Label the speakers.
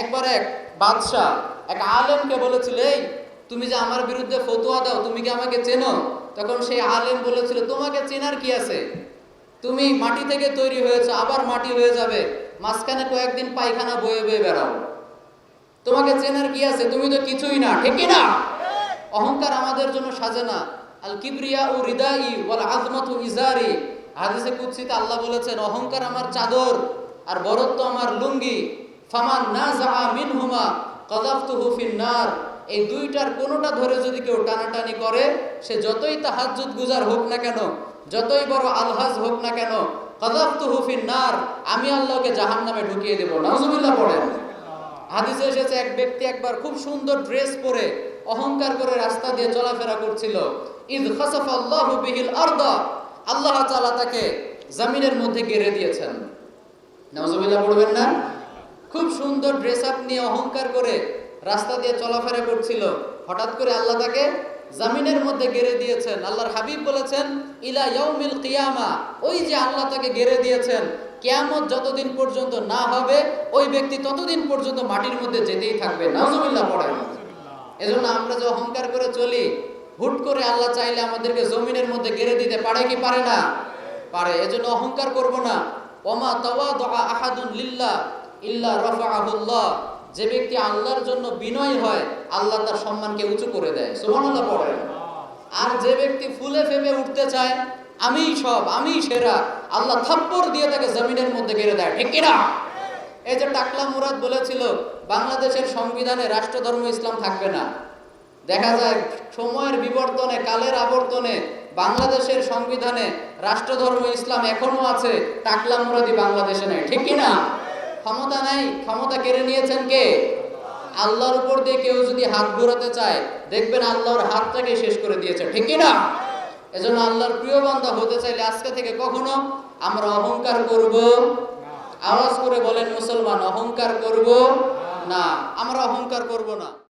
Speaker 1: একবার এক বাদশাহ, এক আলেমকে বলেছিল, এই, তুমি যে আমার বিরুদ্ধে ফতোয়া দাও, তুমি কি আমাকে চেনো? তখন সেই আলেম বলেছিল, তোমাকে চেনার কি আছে? তুমি মাটি থেকে তৈরি হয়েছে, আবার মাটি হয়ে যাবে, মাঝখানে কয়েকদিন পায়খানা বয়ে বয়ে বেড়াও। তোমাকে চেনার কি আছে? তুমি তো কিছুই না, ঠিকই না? অহংকার আমাদের জন্য সাজে না। আল কিবরিয়া ও হৃদয় ওয়াল আজমাতু ইজারি। হাদিসে কুৎসিতে আল্লাহ বলেছেন, অহংকার আমার চাদর আর বরত্ব আমার লুঙ্গি ফামান না জাহা মিন হুমা কদাফতুহু ফিন নার এই দুইটার কোনোটা ধরে যদি কেউ টানাটানি করে, সে যতই তাহাজ্জুদ গুজার হোক না কেন, যতই বড় আলহাজ হোক না কেন, কদাফতুহু ফিন নার আমি আল্লাহকে জাহান্নামে ঢুকিয়ে দেব। নাউজুবিল্লাহ পড়েন। হাদিসে এসেছে, এক ব্যক্তি একবার খুব সুন্দর ড্রেস পরে অহংকার করে রাস্তা দিয়ে চলাফেরা করছিল। ঈদ খাসাফা আল্লাহু বিহিল আরদা, আল্লাহ তাআলা তাকে জমিনের মধ্যে গেড়ে দিয়েছেন। নাউজুবিল্লাহ পড়বেন না? খুব সুন্দর ড্রেস আপ নিয়ে অহংকার করে রাস্তা দিয়ে চলাফেরা করছিল। হঠাৎ করে আল্লাহ তাকে জামিনের মধ্যে গেড়ে দিয়েছেন। আল্লাহর হাবিব বলেছেন, ইলা ইয়াউমিল কিয়ামা ওই যে আল্লাহ তাকে গেড়ে দিয়েছেন। কিয়ামত যতদিন পর্যন্ত না হবে, ওই ব্যক্তি ততদিন পর্যন্ত মাটির মধ্যে যেতেই থাকবে। নাউজুবিল্লাহ, পড়েন। এজন্য আমরা যে অহংকার করে চলি, হুট করে আল্লাহ চাইলে আমাদেরকে জমিনের মধ্যে গেড়ে দিতে পারে কি পারে না? পারে। এজন্য অহংকার করব না। ওমা তাওয়াদু আহাদুন লিল্লাহ ইল্লা রাফাআহুল্লাহ যে ব্যক্তি আল্লাহর জন্য বিনয় হয়, আল্লাহ তার সম্মানকে উঁচু করে দেয়। সুবহানাল্লাহ পড়ে আর যে ব্যক্তি ফুলে ফেপে উঠতে চায়, আমিই সব, আমিই সেরা। আল্লাহ থাপ্পড় দিয়ে তাকে জমিনের মধ্যে গেড়ে দেয়। ঠিক কিনা? এই যে টাকলা মুরাদ বলেছিল, বাংলাদেশের সংবিধানে রাষ্ট্রধর্ম ইসলাম থাকবে না। দেখা যায়, সময়ের বিবর্তনে, কালের আবর্তনে, বাংলাদেশের সংবিধানে রাষ্ট্রধর্ম ইসলাম এখনও আছে, টাকলা মুরাদি বাংলাদেশে নেই। ঠিক কি না ক্ষমতা নাই, ক্ষমতা কেড়ে নিয়েছেন কে? আল্লাহর উপর দিয়ে কেউ যদি হাত ঘোরাতে চায়, দেখবেন আল্লাহর হাতটাকে শেষ করে দিয়েছে, ঠিক না? এজন্য আল্লাহর প্রিয় বান্ধব হতে চাইলে আজকে থেকে কখনো আমরা অহংকার করব? আওয়াজ করে বলেন, মুসলমান, অহংকার করব? না, আমরা অহংকার করব না।